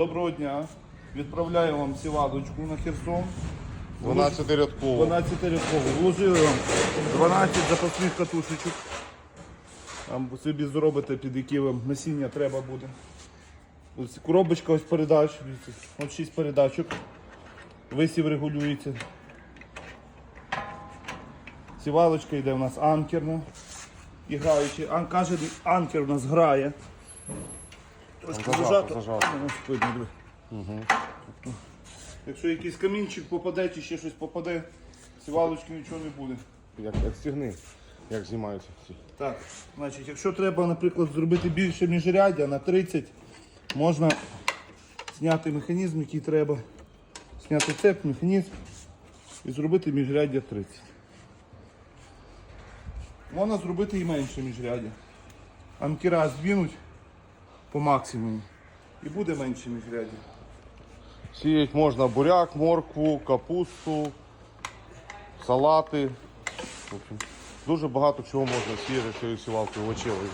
Доброго дня. Відправляю вам сівалочку на Херсон. 12 рядково. 12 рядкову. Вложили вам 12 запасних катушечок. Там собі зробите, під які вам насіння треба буде. Ось коробочка ось передач. Ось 6 передачок. Висів регулюється. Сівалочка йде у нас анкерна. І граючи. Каже, анкер у нас грає. Зажато, зажато. зажато. Ну, видно. Тобто, Якщо якийсь камінчик попаде чи ще щось попаде, сівалочки нічого не буде. Як, як стігни, як знімаються ці. Так, значить, якщо треба, наприклад, зробити більше міжряддя на 30, можна зняти механізм, який треба. Зняти цеп, механізм і зробити міжряддя 30. Можна зробити і менше міжряддя. Анкера здвинуть по максимуму і буде менше міжряддя. Сіять можна буряк, моркву, капусту, салати. Дуже багато чого можна сіяти цією сівалкою овочевою.